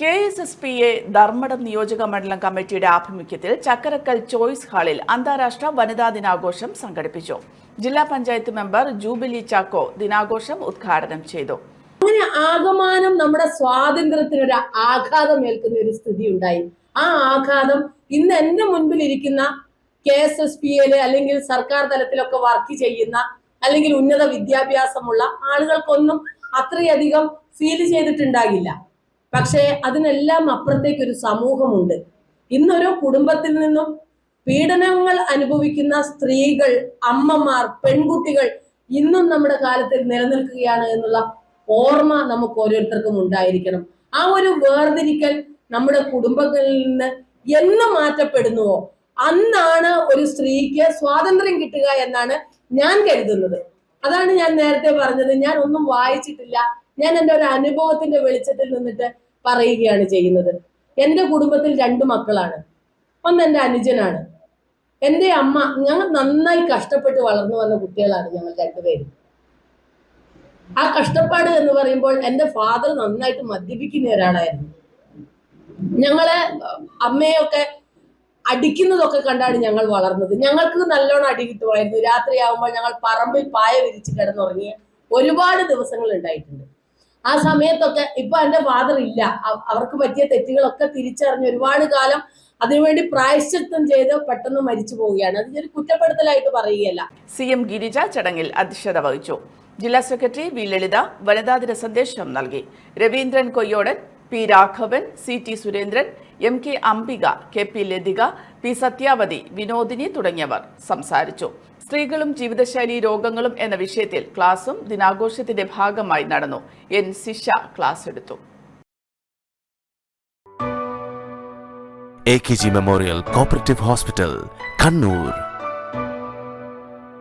K S S P A Dharmadam നിയോജക മണ്ഡലം കമ്മിറ്റിയുടെ ആഭിമുഖ്യത്തിൽ ചക്കരക്കൽ ചോയ്സ് ഹാളിൽ അന്താരാഷ്ട്ര വനിതാ ദിനാഘോഷം സംഘടിപ്പിച്ചു. ജില്ലാ പഞ്ചായത്ത് മെമ്പർ ജൂബിലി ചാക്കോ ദിനാഘോഷം ഉദ്ഘാടനം ചെയ്തു. അങ്ങനെ ആകമാനം നമ്മുടെ സ്വാതന്ത്ര്യത്തിനൊരു ആഘാതം ഏൽക്കുന്ന ഒരു സ്ഥിതി ഉണ്ടായി. ആ ആഘാതം ഇന്ന് എന്റെ മുൻപിൽ ഇരിക്കുന്ന K S S P L അല്ലെങ്കിൽ സർക്കാർ തലത്തിലൊക്കെ വർക്ക് ചെയ്യുന്ന അല്ലെങ്കിൽ ഉന്നത വിദ്യാഭ്യാസമുള്ള ആളുകൾക്കൊന്നും അത്രയധികം ഫീൽ ചെയ്തിട്ടുണ്ടാകില്ല. പക്ഷേ അതിനെല്ലാം അപ്പുറത്തേക്ക് ഒരു സമൂഹമുണ്ട്. ഇന്നൊരു കുടുംബത്തിൽ നിന്നും പീഡനങ്ങൾ അനുഭവിക്കുന്ന സ്ത്രീകൾ അമ്മമാർ പെൺകുട്ടികൾ ഇന്നും നമ്മുടെ കാലത്തിൽ നിലനിൽക്കുകയാണ് എന്നുള്ള ഓർമ്മ നമുക്ക് ഓരോരുത്തർക്കും ഉണ്ടായിരിക്കണം. ആ ഒരു വേർതിരിക്കൽ നമ്മുടെ കുടുംബങ്ങളിൽ നിന്ന് എന്ന് മാറ്റപ്പെടുന്നുവോ? അന്നാണ് ഒരു സ്ത്രീക്ക് സ്വാതന്ത്ര്യം കിട്ടുക എന്നാണ് ഞാൻ കരുതുന്നത്. അതാണ് ഞാൻ നേരത്തെ പറഞ്ഞത്. ഞാൻ ഒന്നും വായിച്ചിട്ടില്ല. ഞാൻ എന്റെ ഒരു അനുഭവത്തിന്റെ വെളിച്ചത്തിൽ നിന്നിട്ട് പറയുകയാണ് ചെയ്യുന്നത്. എന്റെ കുടുംബത്തിൽ രണ്ട് മക്കളാണ്. ഒന്ന് എന്റെ അനുജനാണ്. എന്റെ അമ്മ ഞങ്ങൾ നന്നായി കഷ്ടപ്പെട്ട് വളർന്നു വന്ന കുട്ടികളാണ് ഞങ്ങൾ രണ്ടുപേരും. ആ കഷ്ടപ്പാട് എന്ന് പറയുമ്പോൾ എന്റെ ഫാദർ നന്നായിട്ട് മദ്യപിക്കുന്ന ഒരാളായിരുന്നു. ഞങ്ങളെ അമ്മയൊക്കെ അടിക്കുന്നതൊക്കെ കണ്ടാണ് ഞങ്ങൾ വളർന്നത്. ഞങ്ങൾക്ക് നല്ലോണം അടി കിട്ടുമായിരുന്നു. രാത്രിയാവുമ്പോൾ ഞങ്ങൾ പറമ്പിൽ പായ വിരിച്ച് കിടന്നുറങ്ങിയ ഒരുപാട് ദിവസങ്ങൾ ഉണ്ടായിട്ടുണ്ട്. ആ സമയത്തൊക്കെ ഇപ്പൊ എന്റെ ഫാദർ ഇല്ല. അവർക്ക് പറ്റിയ തെറ്റുകളൊക്കെ തിരിച്ചറിഞ്ഞ് ഒരുപാട് കാലം അതിനുവേണ്ടി പ്രായശ്ചിത്തം ചെയ്ത് പെട്ടെന്ന് മരിച്ചു പോവുകയാണ്. അത് ഒരു കുറ്റപ്പെടുത്തലായിട്ട് പറയുകയല്ല. സി എം ഗിരിജ ചടങ്ങിൽ അധ്യക്ഷത വഹിച്ചു. ജില്ലാ സെക്രട്ടറി വി ലളിത വനിതാ ദിന സന്ദേശം നൽകി. Raveendran Koyyodan P Raghavan C T Surendran M K Ambika K P Lathika P Sathyavathi Vinodini തുടങ്ങിയവർ സംസാരിച്ചു. സ്ത്രീകളും ജീവിതശൈലി രോഗങ്ങളും എന്ന വിഷയത്തിൽ ക്ലാസും ദിനാഘോഷത്തിന്റെ ഭാഗമായി നടന്നു. എൻ സിഷ ക്ലാസ് എടുത്തു. A K G memorial cooperative hospital Kannur